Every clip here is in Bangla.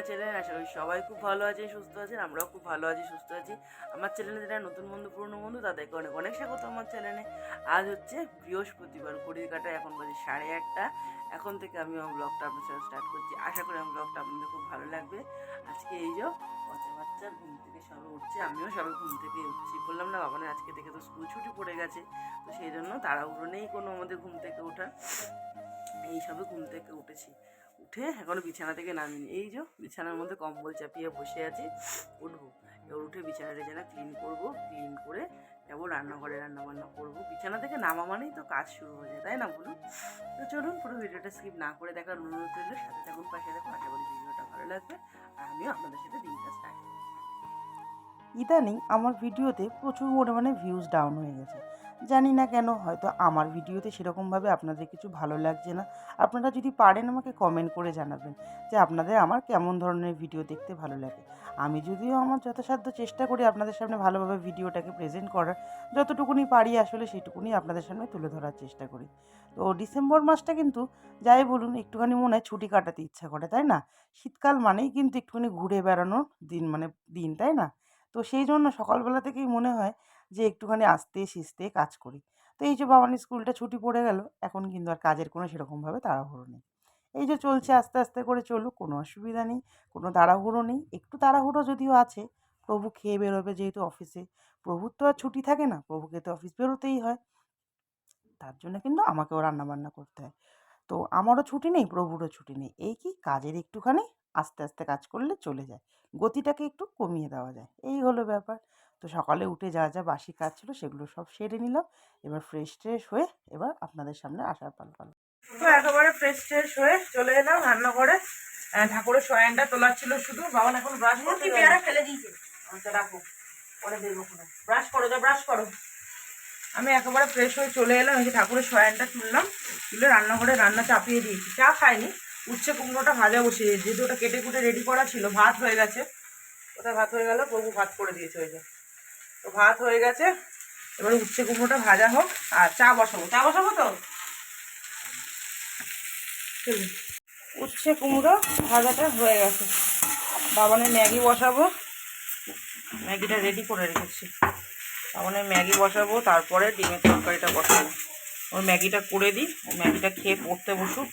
মাই চ্যানেল, আশা করি সবাই খুব ভালো আছে সুস্থ আছেন, আমরাও খুব ভালো আছি, সুস্থ আছি। আমার চ্যানেলে যারা নতুন বন্ধু, পুরনো বন্ধু, তাদেরকে অনেক অনেক স্বাগত আমার চ্যানেলে। আজ হচ্ছে বৃহস্পতিবার ঘড়ির কাটা, এখন বাজে সাড়ে আটটা। এখন থেকে আমি আমার ব্লগটা আপনার সাথে স্টার্ট করছি। আশা করি আমার ব্লগটা আপনাদের খুব ভালো লাগবে। আজকে এই যে বাচ্চা বাচ্চা ঘুম থেকে সবে উঠছে, আমিও সবে ঘুম থেকে উঠছি। বললাম না বাবা আজকে থেকে তো স্কুল ছুটি পড়ে গেছে। তো সেই জন্য তাড়াহুড়ো নেই কোনো আমাদের ঘুম থেকে ওঠা এই সবে ঘুম থেকে উঠেছি। উঠে এখনও বিছানা থেকে নামিনি। এই যে বিছানার মধ্যে কম্বল চাপিয়ে বসে আছি, উঠবো। এবার উঠে বিছানা টিছানা ক্লিন করব ক্লিন করে যাব রান্নাঘরে রান্না বান্না করব। বিছানা থেকে নামা মানেই তো কাজ শুরু হয়ে যায়, তাই না বলুন? তো চলুন পুরো ভিডিওটা স্কিপ না করে দেখার অনুরোধ রইল, সাথে থাকুন, পাশে দেখুন আশা করি ভিডিওটা ভালো লাগবে। আর আমিও আপনাদের সাথে দিনটা স্টার্ট ইদানিং আমার ভিডিওতে প্রচুর পরিমাণে ভিউজ ডাউন হয়ে গেছে। জানি না কেন, হয়তো আমার ভিডিওতে সেরকমভাবে আপনাদের কিছু ভালো লাগছে না। আপনারা যদি পারেন আমাকে কমেন্ট করে জানাবেন যে আপনাদের আমার কেমন ধরনের ভিডিও দেখতে ভালো লাগে। আমি যদিও আমার যথাসাধ্য চেষ্টা করি আপনাদের সামনে ভালোভাবে ভিডিওটাকে প্রেজেন্ট করার, যতটুকুনি পারি আসলে সেটুকুনি আপনাদের সামনে তুলে ধরার চেষ্টা করি। তো ডিসেম্বর মাসটা কিন্তু, যাই বলুন, একটুখানি মনে হয় ছুটি কাটাতে ইচ্ছা করে, তাই না? শীতকাল মানেই কিন্তু একটুখানি ঘুরে বেড়ানোর দিন মানে দিন, তাই না? তো সেই জন্য সকালবেলা থেকেই মনে হয় যে একটুখানি আস্তে সিস্তে কাজ করি। তো এই যে বাবানি স্কুলটা ছুটি পড়ে গেল, এখন কিন্তু আর কাজের কোনো সেরকমভাবে তাড়াহুড়ো নেই। এই যে চলছে আস্তে আস্তে করে চলুক, কোনো অসুবিধা নেই, কোনো তাড়াহুড়ো নেই। একটু তাড়াহুড়ো যদিও আছে, প্রভু খেয়ে বেরোবে যেহেতু অফিসে। প্রভুর তো আর ছুটি থাকে না, প্রভুকে তো অফিস বেরোতেই হয়। তার জন্য কিন্তু আমাকেও রান্নাবান্না করতে হয়। তো আমারও ছুটি নেই, প্রভুরও ছুটি নেই। এই কি কাজের একটুখানি আস্তে আস্তে কাজ করলে চলে যায়, গতিটাকে একটু কমিয়ে দেওয়া যায়। এই হলো ব্যাপার। তো সকালে উঠে যা যা বাসি কাজ ছিল সেগুলো সব সেরে নিলাম। এবার ফ্রেশ ট্রেশ হয়ে এবার আপনাদের সামনে আসার পাল পাল। তো একেবারে ফ্রেশ ট্রেশ হয়ে চলে এলাম রান্নাঘরে। ঠাকুরের সয়ানটা তোলার ছিল শুধু। বাবা এখন ব্রাশ করতে পেয়ারা ফেলে দিয়েছে। আচ্ছা রাখো। পরে দেবো ব্রাশ করো যা ব্রাশ করো। আমি একেবারে ফ্রেশ হয়ে চলে এলাম। এই যে ঠাকুরের সয়ানটা তুললাম। তুলে রান্নাঘরে রান্না চাপিয়ে দিয়েছি। চা খাইনি। উচ্ছে কুমড়োটা ভাজা বসিয়ে দিয়েছি। যেহেতু ওটা কেটে কুটে রেডি করা ছিল ভাত হয়ে গেছে। ওটা ভাত হয়ে গেল প্রভু ভাত করে দিয়েছে ওই যে। তো ভাত হয়ে গেছে। এবার উচ্ছে কুমড়োটা ভাজা হোক, আর চা বসাবো। চা বসাবো তো? উচ্ছে কুমড়ো ভাজাটা হয়ে গেছে। বাবানের ম্যাগি বসাবো। ম্যাগিটা রেডি করে রেখেছি। বাবানের ম্যাগি বসাবো, তারপরে ডিমের তরকারিটা বসাবো। ওর ম্যাগিটা করে দিই। ও ম্যাগিটা খেয়ে পড়তে বসুক।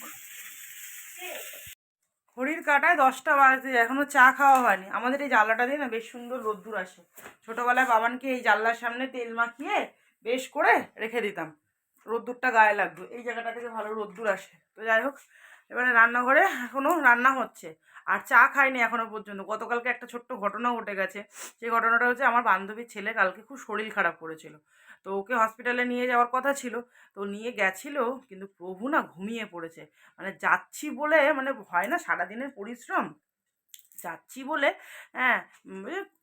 ঘড়ির কাটায় দশটা বাজতে যায়, এখনও চা খাওয়া হয়নি। আমাদের এই জানলাটা দিয়ে না বেশ সুন্দর রোদ্দুর আসে। ছোটোবেলায় বাবানকে এই জানলার সামনে তেল মাখিয়ে বেশ করে রেখে দিতাম। রোদ্দুরটা গায়ে লাগতো। এই জায়গাটা থেকে ভালো রোদ্দুর আসে। তো যাই হোক এবারে রান্নাঘরে এখনও রান্না হচ্ছে। আর চা খাইনি এখনও পর্যন্ত। গতকালকে একটা ছোট্ট ঘটনা ঘটে গেছে। সেই ঘটনাটা হচ্ছে আমার বান্ধবীর ছেলে কালকে খুব শরীর খারাপ করেছিল। তো ওকে হসপিটালে নিয়ে যাওয়ার কথা ছিল। তো নিয়ে গেছিল, কিন্তু প্রভু না ঘুমিয়ে পড়েছে। মানে যাচ্ছি বলে মানে হয় না সারাদিনের পরিশ্রম? যাচ্ছি বলে হ্যাঁ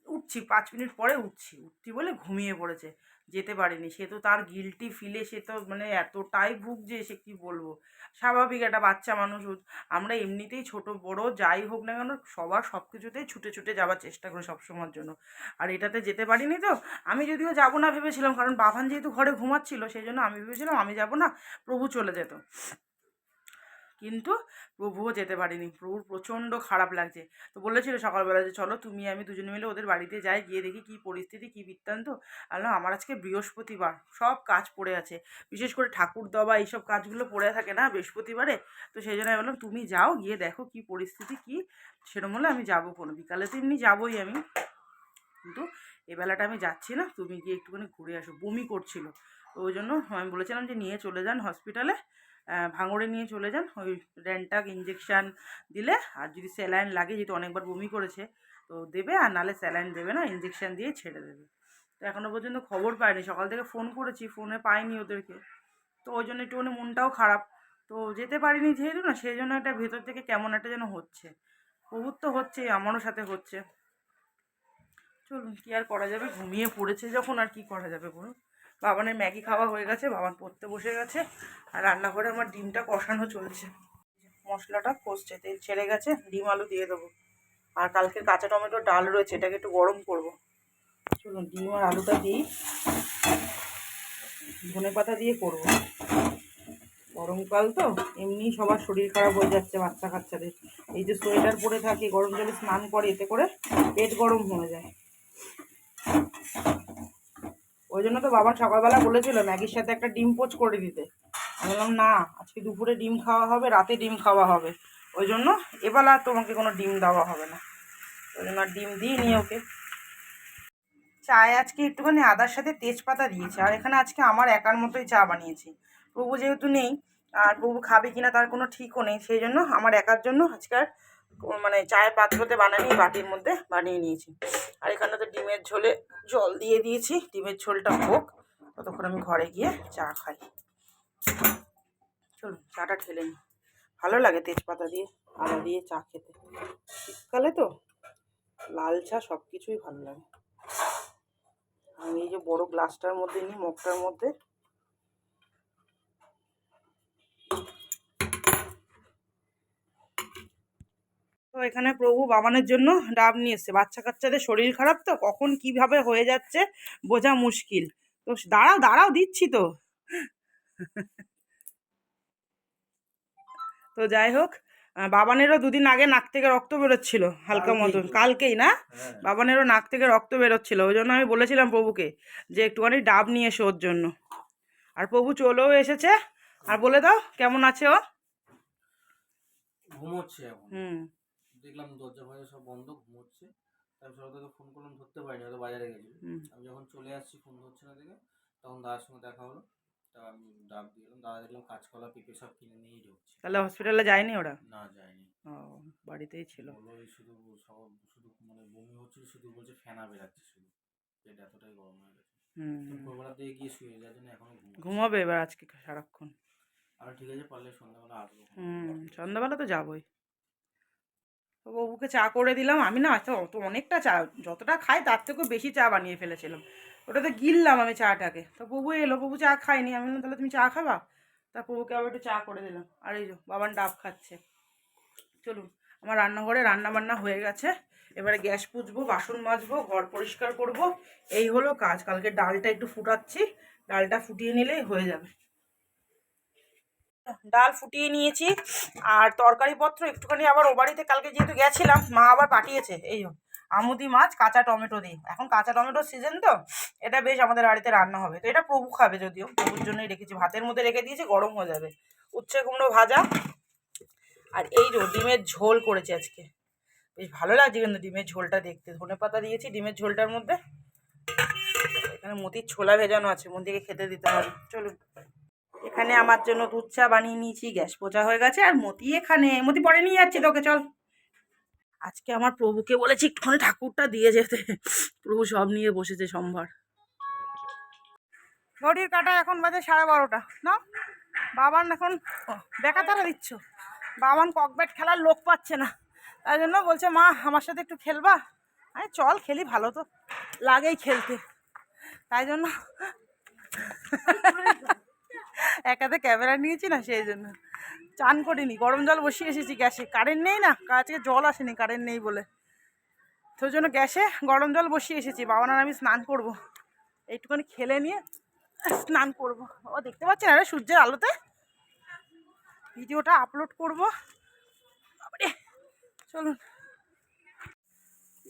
উঠছি, পাঁচ মিনিট পরে উঠছি। উঠছি বলে ঘুমিয়ে পড়েছে। যেতে পারিনি। সে তো তার গিলটি ফিলে সে তো মানে এতটাই ভুগছে সে কি বলব? স্বাভাবিক একটা বাচ্চা মানুষ আমরা এমনিতেই ছোট, বড়, যাই হোক না কেন সবার সব কিছুতেই ছুটে ছুটে যাওয়ার চেষ্টা করি সবসময়ের জন্য। আর এটাতে যেতে পারিনি তো? আমি যদিও যাব না ভেবেছিলাম, কারণ বাবান যেহেতু ঘরে ঘুমাচ্ছিল, সেই জন্য আমি ভেবেছিলাম আমি যাব না, প্রভু চলে যেত। কিন্তু প্রভুও যেতে পারিনি। প্রভুর প্রচণ্ড খারাপ লাগছে। তো বলেছিল সকালবেলা যে, চলো তুমি, আমি দুজনে মিলে ওদের বাড়িতে যাই, গিয়ে দেখি কী পরিস্থিতি, কী বৃত্তান্ত। আল্লাহ আমার আজকে বৃহস্পতিবার, সব কাজ পড়ে আছে। বিশেষ করে ঠাকুর দেওয়া এইসব কাজগুলো পড়ে থাকে না বৃহস্পতিবারে। তো সেই জন্য বললাম, তুমি যাও, গিয়ে দেখো কী পরিস্থিতি, কী? সেরকম হলে আমি যাব কোনো বিকালে তো এমনি যাবোই আমি। কিন্তু এবেলাটা আমি যাচ্ছি না। তুমি গিয়ে একটুখানি ঘুরে আসো। বমি করছিল। তো ওই জন্য আমি বলেছিলাম যে, নিয়ে চলে যান হসপিটালে। ভাঙড়ে নিয়ে চলে যান। ওই র্যান্টাক ইঞ্জেকশান দিলে আর যদি স্যালাইন লাগে, যেহেতু অনেকবার বমি করেছে, তো দেবে, আর নালে স্যালাইন দেবে না ইঞ্জেকশান দিয়ে ছেড়ে দেবে। তো এখনও পর্যন্ত খবর পাইনি। সকাল থেকে ফোন করেছি ফোনে পাইনি ওদেরকে। তো ওই জন্য একটুখানি মনটাও খারাপ। তো যেতে পারিনি যেহেতু না, সেই জন্য একটা ভেতর থেকে কেমন একটা যেন হচ্ছে। বহুত তো হচ্ছেই, আমারও সাথে হচ্ছে। চলুন, কি আর করা যাবে? ঘুমিয়ে পড়েছে যখন, আর কি করা যাবে বলুন? বাবানের ম্যাগি খাওয়া হয়ে গেছে, বাবান পড়তে বসে গেছে, আর রান্নাঘরে আমার ডিমটা কষানো চলছে। মশলাটা কষছে, তেল ছেড়ে গেছে, ডিম আলু দিয়ে দেবো। আর কালকে কাঁচা টমেটো ডাল রয়েছে, এটাকে একটু গরম করব। চলুন, ডিম আর আলুটা দিই ধনে পাতা দিয়ে করব। গরমকাল তো এমনি সবার শরীর খারাপ হয়ে যাচ্ছে, বাচ্চা কাচ্চাদের। এই যে সোয়েটার পরে থাকে, গরম জলে স্নান করে, এতে করে পেট গরম হয়ে যায়। ওই জন্য তো বাবা সকালবেলা বলেছিল ম্যাগির সাথে একটা ডিম পোচ করে দিতে। আমি বললাম, না, আজকে দুপুরে ডিম খাওয়া হবে, রাতে ডিম খাওয়া হবে। ওই জন্য এবেলা আর তোমাকে কোনো ডিম দেওয়া হবে না। ওই জন্য আর ডিম দিই নি ওকে। চায় আজকে একটুখানি আদার সাথে তেজপাতা দিয়েছে। আর এখানে আজকে আমার একার মতোই চা বানিয়েছি। প্রভু যেহেতু নেই, আর প্রভু খাবে কিনা তার কোনো ঠিকও নেই, সেই জন্য আমার একার জন্য আজকাল মানে চায়ের পাত্রতে বানানি, বাটির মধ্যে বানিয়ে নিয়েছি। আর এখানে তো ডিমের ঝোলে জল দিয়ে দিয়েছি, ডিমের ঝোলটা হোক। ততক্ষণ আমি ঘরে গিয়ে চা খাই। চলুন, চাটা ঢেলে নিই। ভালো লাগে তেজপাতা দিয়ে, আদা দিয়ে চা খেতে। শীতকালে তো লাল চা সব কিছুই ভালো লাগে। আমি এই যে বড় গ্লাসটার মধ্যে নিই, মগটার মধ্যে তো এখানে প্রভু বাবানের জন্য ডাব নিয়ে এসছে। বাচ্চা কাচ্চাদের শরীর খারাপ তো কখন কীভাবে হয়ে যাচ্ছে বোঝা মুশকিল। তো দাঁড়াও দাঁড়াও দিচ্ছি তো। তো যাই হোক বাবানেরও দুদিন আগে নাক থেকে রক্ত বেরোচ্ছিল হালকা মতন কালকেই না? হ্যাঁ। বাবানেরও নাক থেকে রক্ত বেরোচ্ছিল ওই জন্য আমি বলেছিলাম প্রভুকে যে একটুখানি ডাব নিয়ে এসো ওর জন্য। আর প্রভু চলেও এসেছে। আর বলে দাও কেমন আছে ও? হুম। দেখলাম দরজা ফরজা সব বন্ধ ঘুমোচ্ছে তারপর তোকে ফোন করলাম ধরতে পারিনি হয়তো বাজারে হুম। আমি যখন চলে আসছি ফোন ধরছে না দেখে তখন দাদার সঙ্গে দেখা হলো। তা আমি ডাক দিলাম দাদা দেখলাম কাঁচকলা পেঁপে সব কিনে নিয়েই ঢুকছে। তাহলে হসপিটালে যায়নি ওরা? না যায়নি। ও বাড়িতেই ছিল। বলল এই শুধু সব শুধু মানে বমি হচ্ছিল শুধু বলছে ফেনা বেরাচ্ছে শুধু। পেট এতটাই গরম হয়ে গেছে। হুম। দুপুরবেলা দিয়ে গিয়ে শুয়ে যাওয়ার জন্য এখনও ঘুমাবে এবার আজকে সারাক্ষণ। আর ঠিক আছে পারলে সন্ধ্যাবেলা আসব। হুম সন্ধ্যাবেলা তো যাবই। বাবুকে চা করে দিলাম। আমি না তো তো অনেকটা চা, যতটা খাই তার থেকেও বেশি চা বানিয়ে ফেলেছিলাম। ওটাতে গিললাম আমি চাটাকে। তো প্রভু এলো প্রভু চা খায়নি। আমি বললাম, তাহলে তুমি চা খাবা? তা প্রভুকে আবার একটু চা করে দিলাম। আর এই যে, বাবান ডাব খাচ্ছে। চলুন, আমার রান্নাঘরে রান্না বান্না হয়ে গেছে। এবারে গ্যাস পুজবো, বাসন মাজবো, ঘর পরিষ্কার করব। এই হলো কাজ। কালকে ডালটা একটু ফুটাচ্ছি। ডালটা ফুটিয়ে নিলেই হয়ে যাবে। ডাল ফুটিয়ে নিয়েছি আর তরকারিপত্র একটুখানি আবার ও বাড়িতে কালকে যেহেতু গেছিলাম, মা আবার পাঠিয়েছে, এই আমুদি মাছ, কাঁচা টমেটো দিয়ে। এখন কাঁচা টমেটোর সিজন তো, এটা বেশ আমাদের বাড়িতে রান্না হবে। তো এটা প্রভু খাবে যদিও, প্রভুর জন্যই রেখেছি। ভাতের মধ্যে রেখে দিয়েছি, গরম হয়ে যাবে। উচ্ছে কুমড়ো ভাজা আর এই যো ডিমের ঝোল করেছি আজকে। বেশ ভালো লাগছে কিন্তু ডিমের ঝোলটা দেখতে। ধনে পাতা দিয়েছি ডিমের ঝোলটার মধ্যে। এখানে মতির ছোলা ভেজানো আছে মন্দিকে খেতে দিতে হবে। চলুন। এখানে আমার জন্য দুধ চা বানিয়ে নিয়েছি, গ্যাস পোচা হয়ে গেছে, আর মতি এখানে, মতি পরে নিয়ে যাচ্ছি তোকে, চল। আজকে আমার প্রভুকে বলেছি একটুখানি ঠাকুরটা দিয়ে যেতে। প্রভু সব নিয়ে বসেছে সোমবার। ঘড়ির কাটা এখন বাজে সাড়ে বারোটা, না? বাবান এখন বেকাতারা দিচ্ছ। বাবান ককব্যাট খেলার লোক পাচ্ছে না। তাই জন্য বলছে, মা, আমার সাথে একটু খেলবা? আরে, চল খেলি, ভালো তো। লাগেই খেলতে। তাই জন্য একাতে ক্যামেরা নিয়েছি না, সেই জন্য। চান করিনি, গরম জল বসিয়ে এসেছি গ্যাসে। কারেন্ট নেই না আজকে জল আসেনি, কারেন্ট নেই বলে। সেই জন্য গ্যাসে গরম জল বসিয়ে এসেছি। বাবা আমি স্নান করব। এইটুখানি খেলে নিয়ে স্নান করব। ও দেখতে পাচ্ছেন আরে সূর্যের আলোতে? ভিডিওটা আপলোড করব। চলুন।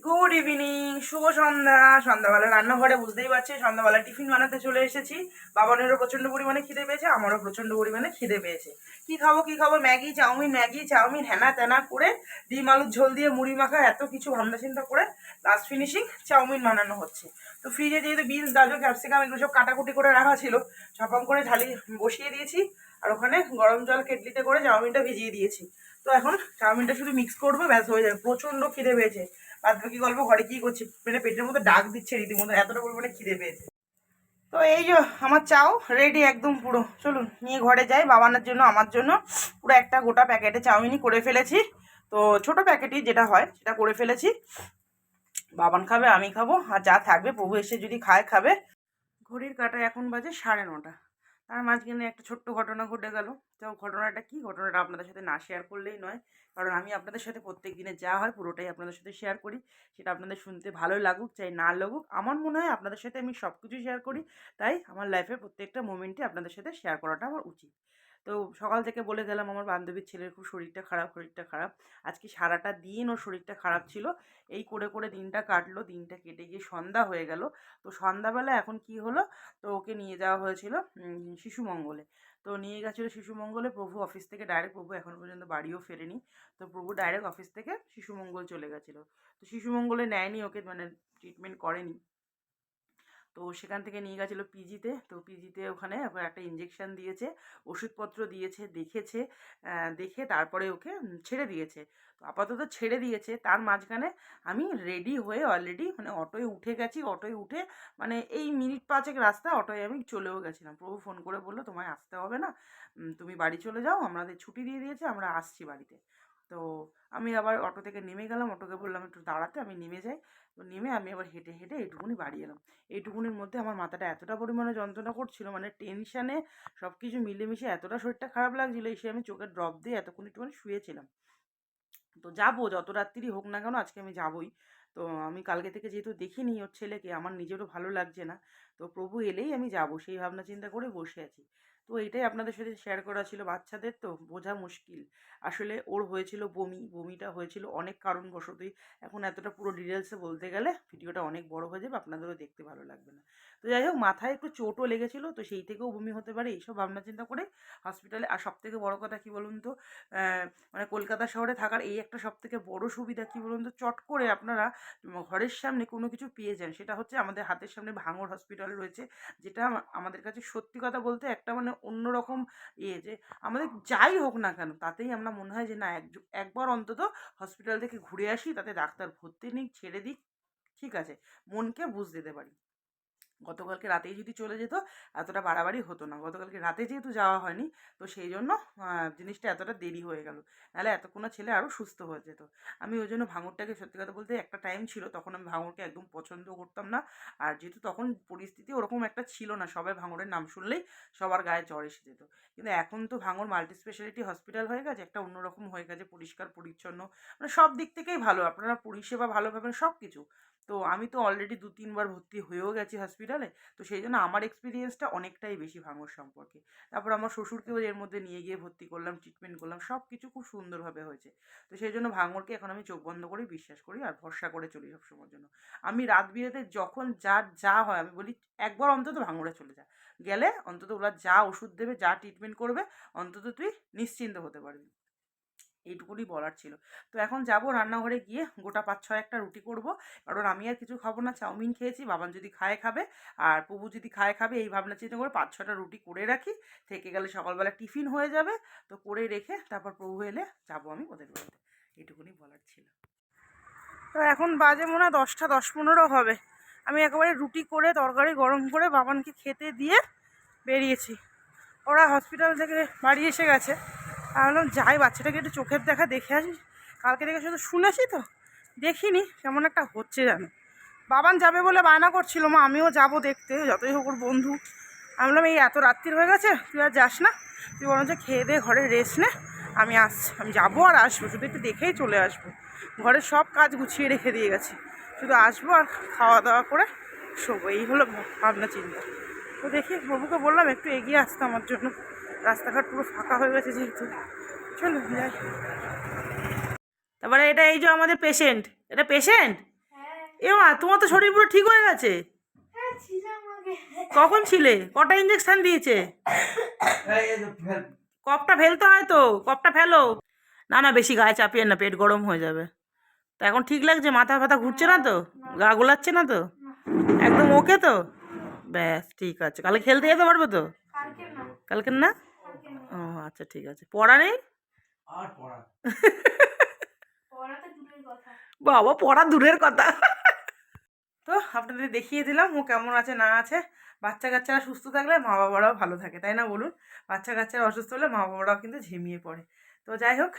গুড ইভিনিং শুভ সন্ধ্যা। সন্ধ্যাবেলা রান্নাঘরে বুঝতেই পারছি সন্ধ্যাবেলা টিফিন বানাতে চলে এসেছি। বাবানেরও প্রচণ্ড পরিমাণে খিদে পেয়েছে, আমারও প্রচণ্ড পরিমাণে খিদে পেয়েছে। কি খাব কি খাব? ম্যাগি, চাউমিন ম্যাগি, চাউমিন হ্যানা ত্যানা করে ডিম আলুর ঝোল দিয়ে মুড়ি মাখা, এত কিছু ভাবনা চিন্তা করে লাস্ট ফিনিশিং চাউমিন বানানো হচ্ছে। তো ফ্রিজে যেহেতু বিনস গাজর ক্যাপসিকাম এগুলো সব কাটাকুটি করে রাখা ছিল ছপাম করে ঢালি বসিয়ে দিয়েছি আর ওখানে গরম জল কেটলিতে করে চাউমিনটা ভিজিয়ে দিয়েছি। তো এখন চাউমিনটা শুধু মিক্স করব, ব্যাস হয়ে যাবে। প্রচণ্ড খিদে পেয়েছে। বাদ গল্প? ঘরে কি করছি? মানে পেটের মধ্যে ডাক দিচ্ছে রীতিমতো। এতটা পরিমাণে খিদে পেয়েছে। তো এই যে আমার চাও রেডি একদম পুরো। চলুন, নিয়ে ঘরে যাই। বাবানের জন্য, আমার জন্য। পুরো একটা গোটা প্যাকেটে চাউমিনই করে ফেলেছি। তো ছোট প্যাকেটই যেটা হয়, সেটা করে ফেলেছি। বাবান খাবে, আমি খাব। আর যা থাকবে, প্রভু এসে যদি খায়, খাবে। ঘড়ির কাটা এখন বাজে সাড়ে নটা। তার মাঝখানে একটা ছোট্ট ঘটনা ঘটে গেল। তো ঘটনাটা কি? ঘটনাটা আপনাদের সাথে না শেয়ার করলেই নয়। কারণ আমি আপনাদের সাথে প্রত্যেক দিনে যা হয় পুরোটাই আপনাদের সাথে শেয়ার করি। সেটা আপনাদের শুনতে ভালো লাগুক, চাই না লাগুক। আমার মনে হয় আপনাদের সাথে আমি সব কিছু শেয়ার করি। তাই আমার লাইফের প্রত্যেকটা মোমেন্টই আপনাদের সাথে শেয়ার করাটা আমার উচিত। তো সকাল থেকে বলে গেলাম আমার বান্ধবীর ছেলের খুব শরীরটা খারাপ শরীরটা খারাপ। আজকে সারাটা দিন ওর শরীরটা খারাপ ছিল। এই করে করে দিনটা কাটলো, দিনটা কেটে গিয়ে সন্ধ্যা হয়ে গেল। তো সন্ধ্যাবেলা এখন কি হলো? তো ওকে নিয়ে যাওয়া হয়েছিল শিশু মঙ্গলে। তো নিয়ে গেছিল শিশু মঙ্গলে, প্রভু অফিস থেকে ডাইরেক্ট প্রভু এখন পর্যন্ত বাড়িও ফেরেনি। তো প্রভু ডাইরেক্ট অফিস থেকে শিশু মঙ্গল চলে গেছিল। তো শিশু মঙ্গলে নেয়নি ওকে মানে ট্রিটমেন্ট করেনি। তো সেখান থেকে নিয়ে গেছিল পিজিতে তো। পিজিতে ওখানে একটা ইঞ্জেকশন দিয়েছে, ওষুধপত্র দিয়েছে, দেখেছে দেখে তারপরে ওকে ছেড়ে দিয়েছে। তো আপাতত ছেড়ে দিয়েছে। তার মাঝখানে আমি রেডি হয়ে অলরেডি মানে অটোয় উঠে গেছি, অটোয় উঠে মানে এই মিনিট পাঁচেক রাস্তা অটোয় আমি চলেও গেছিলাম। প্রভু ফোন করে বলল, তোমায় আসতে হবে না। তুমি বাড়ি চলে যাও, আমাদের ছুটি দিয়ে দিয়েছে, আমরা আসছি বাড়িতে। তো আমি আবার অটো থেকে নেমে গেলাম, অটোকে বললাম, একটু দাঁড়াতে, আমি নেমে যাই। তো নেমে আমি আবার হেঁটে হেঁটে এইটুকুনি বাড়ি এলাম। এইটুকুনির মধ্যে আমার মাথাটা এতটা পরিমাণে যন্ত্রণা করছিল মানে টেনশানে সব কিছু মিলেমিশে এতটা শরীরটা খারাপ লাগছিল, এসে আমি চোখের ড্রপ দিয়ে এতক্ষণ একটুখানি শুয়েছিলাম। তো যাব, যত রাত্রি হোক না কেন আজকে আমি যাবই। তো আমি কালকে থেকে যেহেতু দেখিনি ওর ছেলেকে, আমার নিজেরও ভালো লাগছে না। তো প্রভু এলেই আমি যাব, সেই ভাবনা চিন্তা করে বসে আছি। তো এইটাই আপনাদের সাথে শেয়ার করা ছিল বাচ্চাদের তো বোঝা মুশকিল। আসলে ওর হয়েছিল বমি, বমিটা হয়েছিল অনেক কারণবশতই। এখন এতটা পুরো ডিটেলসে বলতে গেলে ভিডিওটা অনেক বড় হয়ে যাবে, আপনাদেরও দেখতে ভালো লাগবে না। তো যাই হোক, মাথায় একটু চোটও লেগেছিলো, তো সেই থেকেও বমি হতে পারে, এইসব ভাবনা চিন্তা করে হসপিটালে আর সব থেকে বড়ো কথা কী বলুন তো মানে কলকাতা শহরে থাকার এই একটা সব থেকে বড় সুবিধা কী বলুন তো, চট করে আপনারা ঘরের সামনে কোনো কিছু পেয়ে যান। সেটা হচ্ছে আমাদের হাতের সামনে ভাঙড় হসপিটাল রয়েছে, যেটা আমাদের কাছে সত্যি কথা বলতে একটা মানে অন্যরকম ইয়ে যে, আমাদের যাই হোক না কেন, তাতেই আমরা মনে হয় যে না, এক একবার অন্তত হসপিটাল থেকে ঘুরে আসি, তাতে ডাক্তার ভর্তি নিক, ছেড়ে দিক, ঠিক আছে, মনকে বুঝ দিতে পারি। গতকালকে রাতেই যদি চলে যেত, এতটা বাড়াবাড়ি হতো না। গতকালকে রাতে যেহেতু যাওয়া হয়নি, তো সেই জন্য জিনিসটা এতটা দেরি হয়ে গেল। নাহলে এতক্ষণ ছেলে আরও সুস্থ হয়ে যেত। আমি ওই জন্য ভাঙরটাকে সত্যি কথা বলতে একটা টাইম ছিল, তখন আমি ভাঙরকে একদম পছন্দ করতাম না। আর যেহেতু তখন পরিস্থিতি ওরকম একটা ছিল না, সবাই ভাঙরের নাম শুনলেই সবার গায়ে জ্বর এসে যেত। কিন্তু এখন তো ভাঙর মাল্টি স্পেশালিটি হসপিটাল হয়ে গেছে, একটা অন্যরকম হয়ে গেছে, পরিষ্কার, পরিচ্ছন্ন মানে সব দিক থেকেই ভালো। আপনারা পরিষেবা ভালো পাবেন সব কিছু তো আমি তো অলরেডি দু তিনবার ভর্তি হয়েও গেছি হসপিটালে তো সেই জন্য আমার এক্সপিরিয়েন্সটা অনেকটাই বেশি ভাঙর সম্পর্কে। তারপর আমার শ্বশুরকেও এর মধ্যে নিয়ে গিয়ে ভর্তি করলাম ট্রিটমেন্ট করলাম সব কিছু খুব সুন্দরভাবে হয়েছে। তো সেই জন্য ভাঙরকে এখন আমি চোখ বন্ধ করেই বিশ্বাস করি আর ভরসা করে চলি সবসময়ের জন্য। আমি রাত বিরেতে যখন যা যা হয়, আমি বলি একবার অন্তত ভাঙড়ে চলে যা। গেলে অন্তত ওরা যা ওষুধ দেবে, যা ট্রিটমেন্ট করবে, অন্তত তুই নিশ্চিন্ত হতে পারবি। এইটুকুনি বলার ছিল। তো এখন যাব রান্নাঘরে গিয়ে গোটা পাঁচ ছয় একটা রুটি করব। কারণ আমি আর কিছু খাব না, চাউমিন খেয়েছি, বাবান যদি খায় খাবে, আর প্রভু যদি খায় খাবে, এই ভাবনা চিন্তা করে পাঁচ ছটা রুটি করে রাখি। থেকে গেলে সকালবেলা টিফিন হয়ে যাবে, তো করে রেখে তারপর প্রভু এলে যাব আমি ওদের বাড়িতে। এইটুকুনি বলার ছিল। তো এখন বাজে মনে হয় দশটা দশ পনেরো হবে। আমি একেবারে রুটি করে, তরকারি গরম করে বাবানকে খেতে দিয়ে বেরিয়েছি। ওরা হসপিটাল থেকে বাড়ি এসে গেছে। আমি বললাম যাই, বাচ্চাটাকে একটু চোখের দেখা দেখে আসি কালকে থেকে শুধু শুনেছি তো, দেখিনি, কেমন একটা হচ্ছে জানো। বাবান যাবে বলে বায়না করছিল, মা আমিও যাব দেখতে, যতই হোক ওর বন্ধু। আমি বললাম, এই এত রাত্রির হয়ে গেছে, তুই আর যাস না। তুই বরঞ্চ খেয়ে দে, ঘরে রেস্ট নে, আমি আসছি। আমি যাব আর আসব, শুধু একটু দেখেই চলে আসব। ঘরের সব কাজ গুছিয়ে রেখে দিয়ে গেছি। শুধু আসব আর খাওয়া দাওয়া করে শোবো। এই হলো ভাবনা চিন্তা তো দেখি, বাবুকে বললাম, একটু এগিয়ে আসতে আমার জন্য। রাস্তাঘাট পুরো ফাঁকা হয়ে গেছে যেহেতু। চলো যাই। তারপরে এটা এই যে আমাদের পেশেন্ট এটা পেশেন্ট এ মা তোমার তো শরীর পুরো ঠিক হয়ে গেছে? কখন ছিলে? কটা ইঞ্জেকশন দিয়েছে? কপটা ফেলতে হয় তো কপটা ফেলো। না না বেশি গায়ে চাপিয়ে না পেট গরম হয়ে যাবে। তা এখন ঠিক লাগছে মাথা ফাথা ঘুরছে না তো? গা গোলাচ্ছে না তো? একদম ওকে তো? ব্যাস ঠিক আছে। কালকে খেলতে যেতে পারবে তো? কালকে না? আচ্ছা ঠিক আছে। পড়া নেই? আর পড়া বাবা পড়া দূরের কথা। তো আপনাদের দেখিয়ে দিলাম ও কেমন আছে না আছে। বাচ্চা কাচ্চারা সুস্থ থাকলে মা বাবারাও ভালো থাকে তাই না বলুন? বাচ্চা কাচ্চারা অসুস্থ হলে মা বাবারাও কিন্তু ঝিমিয়ে পড়ে। তো যাই হোক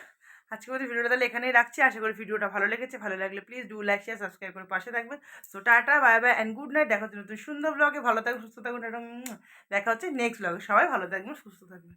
আজকে মধ্যে ভিডিওটা তাহলে এখানেই রাখছি। আশা করি ভিডিওটা ভালো লেগেছে। ভালো লাগলে please do like share subscribe করে পাশে থাকবেন। So tata bye bye and good night দেখা হচ্ছে নতুন সুন্দর ব্লগে ভালো থাকবেন সুস্থ থাকবেন এবং দেখা হচ্ছে নেক্সট ব্লগে সবাই ভালো থাকবেন সুস্থ থাকবেন।